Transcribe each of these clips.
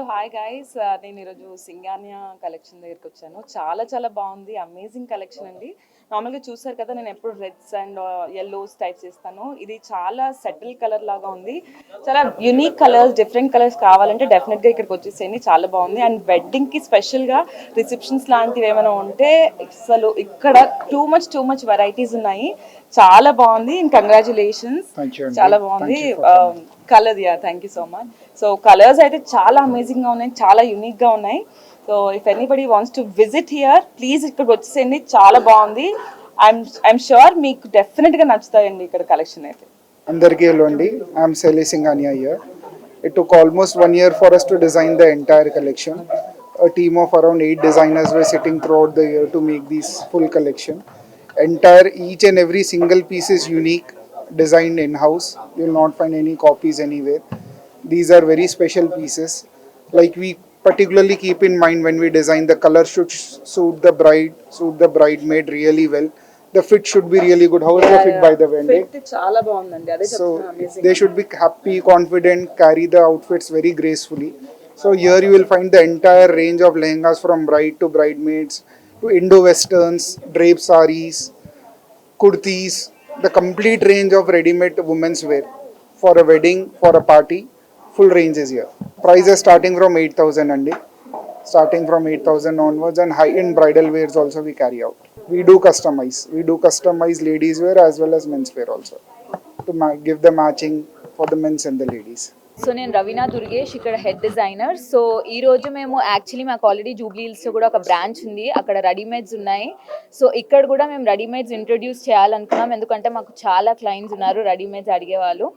Guys. నేను ఈరోజు Singhania collection దగ్గరికి వచ్చాను. చాలా చాలా బాగుంది. అమేజింగ్ కలెక్షన్ అండి. నార్మల్గా చూసారు కదా నేను ఎప్పుడు రెడ్స్ అండ్ ఎల్లోస్ టైప్స్ ఇస్తాను ఇది చాలా సెటిల్ కలర్ లాగా ఉంది. చాలా యునిక్ కలర్స్ డిఫరెంట్ కలర్స్ కావాలంటే డెఫినెట్గా ఇక్కడికి వచ్చేసేయండి. చాలా బాగుంది. అండ్ వెడ్డింగ్కి స్పెషల్గా రిసెప్షన్స్ లాంటివి ఏమైనా ఉంటే అసలు ఇక్కడ too much too much varieties ఉన్నాయి. చాలా బాగుంది. And congratulations. చాలా బాగుంది. Colour yeah thank you so much so colours అయితే చాలా అమేజింగ్గా ఉన్నాయి చాలా యూనిక్గా ఉన్నాయి. So if anybody wants to visit here please ఇక్కడికి వచ్చేసేయండి చాలా బాగుంది. ఐఎమ్ ఐఎమ్ షూర్ మీకు డెఫినెట్గా నచ్చుతాయండి ఇక్కడ కలెక్షన్ అయితే. అందరికీ హలో అండి. I'm Shaili Singhania year it took almost one year for us to design the entire collection a team of around eight designers were sitting throughout the year to make this full collection. Entire each and every single piece is unique. designed in house you will not find any copies anywhere these are very special pieces like we particularly keep in mind when we design the color should suit the bride suit the bridesmaid really well the fit should be really good how is the fit by the way Andy? Fit చాలా బాగుందండి అదే So చెప్తున్నా amazing they should be happy, confident, carry the outfits very gracefully. So here you will find the entire range of lehengas from bride to bridesmaids to Indo-westerns, drape saris, kurtis, the complete range of ready-made women's wear for a wedding, for a party. Full range is here. Prices starting from 8,000 andi. Starting from 8,000 onwards and high-end bridal wears also we carry out. We do customize. We do customize ladies wear as well as men's wear also to give the matching for the men's and the ladies. So నేను రవీనా దుర్గేష్ ఇక్కడ head designer so ఈ రోజు మేము actually మాకు already Jubilee హిల్స్లో కూడా ఒక branch ఉంది. అక్కడ రెడీమేడ్స్ ఉన్నాయి. సో ఇక్కడ కూడా మేము రెడీమేడ్స్ ఇంట్రొడ్యూస్ చేయాలనుకున్నాం. ఎందుకంటే మాకు చాలా క్లయింట్స్ ఉన్నారు రెడీమేడ్స్ అడిగేవాళ్ళు.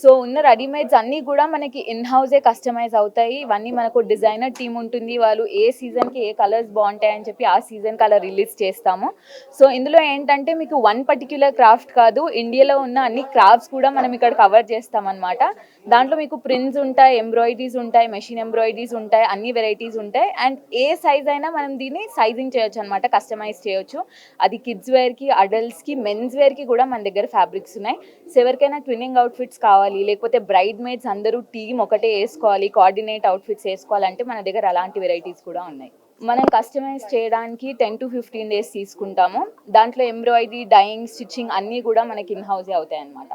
సో ఉన్న రెడీమేడ్స్ అన్నీ కూడా మనకి ఇన్ హౌసే కస్టమైజ్ అవుతాయి. ఇవన్నీ మనకు డిజైనర్ టీమ్ ఉంటుంది. వాళ్ళు ఏ సీజన్కి ఏ కలర్స్ బాగుంటాయి అని చెప్పి ఆ సీజన్ కలర్ రిలీజ్ చేస్తాము. సో ఇందులో ఏంటంటే మీకు వన్ పర్టిక్యులర్ క్రాఫ్ట్ కాదు. ఇండియాలో ఉన్న అన్ని క్రాఫ్ట్స్ కూడా మనం ఇక్కడ కవర్ చేస్తామన్నమాట. దాంట్లో మీకు ప్రింట్స్ ఉంటాయి ఎంబ్రాయిడరీస్ ఉంటాయి మెషిన్ ఎంబ్రాయిడరీస్ ఉంటాయి అన్ని వెరైటీస్ ఉంటాయి. అండ్ ఏ సైజ్ అయినా మనం దీన్ని సైజింగ్ చేయొచ్చు అనమాట కస్టమైజ్ చేయొచ్చు. అది కిడ్స్ వేర్కి అడల్ట్స్కి మెన్స్ వేర్కి కూడా మన దగ్గర ఫ్యాబ్రిక్స్ ఉన్నాయి. సో ఎవరికైనా ట్విన్నింగ్ అవుట్ఫిట్స్ కావాలి లేకపోతే బ్రైడ్ మేడ్స్ అందరూ టీమ్ ఒకటే వేసుకోవాలి కోఆర్డినేట్ అవుట్ఫిట్స్ వేసుకోవాలంటే మన దగ్గర అలాంటి వెరైటీస్ కూడా ఉన్నాయి. మనం కస్టమైజ్ చేయడానికి టెన్ టు ఫిఫ్టీన్ డేస్ తీసుకుంటాము. దాంట్లో ఎంబ్రాయిడరీ డైయింగ్ స్టిచ్చింగ్ అన్నీ కూడా మనకి ఇన్ హౌసే అవుతాయి అన్నమాట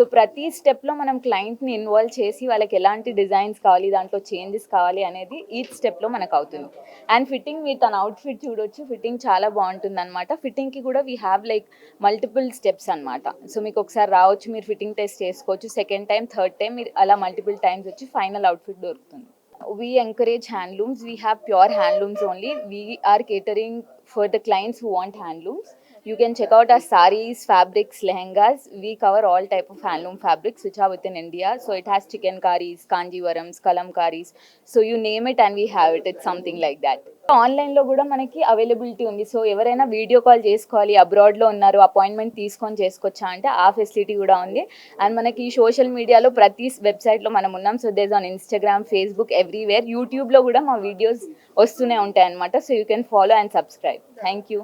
సో ప్రతి స్టెప్లో మనం క్లయింట్ని ఇన్వాల్వ్ చేసి వాళ్ళకి ఎలాంటి డిజైన్స్ కావాలి దాంట్లో చేంజెస్ కావాలి అనేది ఈ స్టెప్లో మనకు అవుతుంది. అండ్ ఫిట్టింగ్ మీరు తన అవుట్ఫిట్ చూడొచ్చు ఫిట్టింగ్ చాలా బాగుంటుంది అనమాట ఫిట్టింగ్కి కూడా we have like multiple steps అనమాట సో మీకు ఒకసారి రావచ్చు మీరు ఫిట్టింగ్ టెస్ట్ చేసుకోవచ్చు. సెకండ్ టైం థర్డ్ టైం మీరు అలా మల్టిపుల్ టైమ్స్ వచ్చి ఫైనల్ అవుట్ఫిట్ దొరుకుతుంది. We encourage handlooms we have pure handlooms only we are catering for the clients who want handlooms you can check out uh saris fabrics lehengas we cover all type of handloom fabrics which are with in India so it has chikan karis Kanjeevarams kalamkaris so you name it and we have it it something like that ఆన్లైన్లో కూడా మనకి availability ఉంది so ఎవరైనా video call చేసుకోవాలి అబ్రాడ్లో ఉన్నారు appointment తీసుకొని చేసుకోవచ్చా అంటే ఆ ఫెసిలిటీ కూడా ఉంది. అండ్ మనకి సోషల్ మీడియాలో ప్రతి వెబ్సైట్లో మనం ఉన్నాం. So these on Instagram Facebook everywhere యూట్యూబ్లో కూడా మా వీడియోస్ వస్తూనే ఉంటాయి అన్నమాట so you can follow and subscribe thank you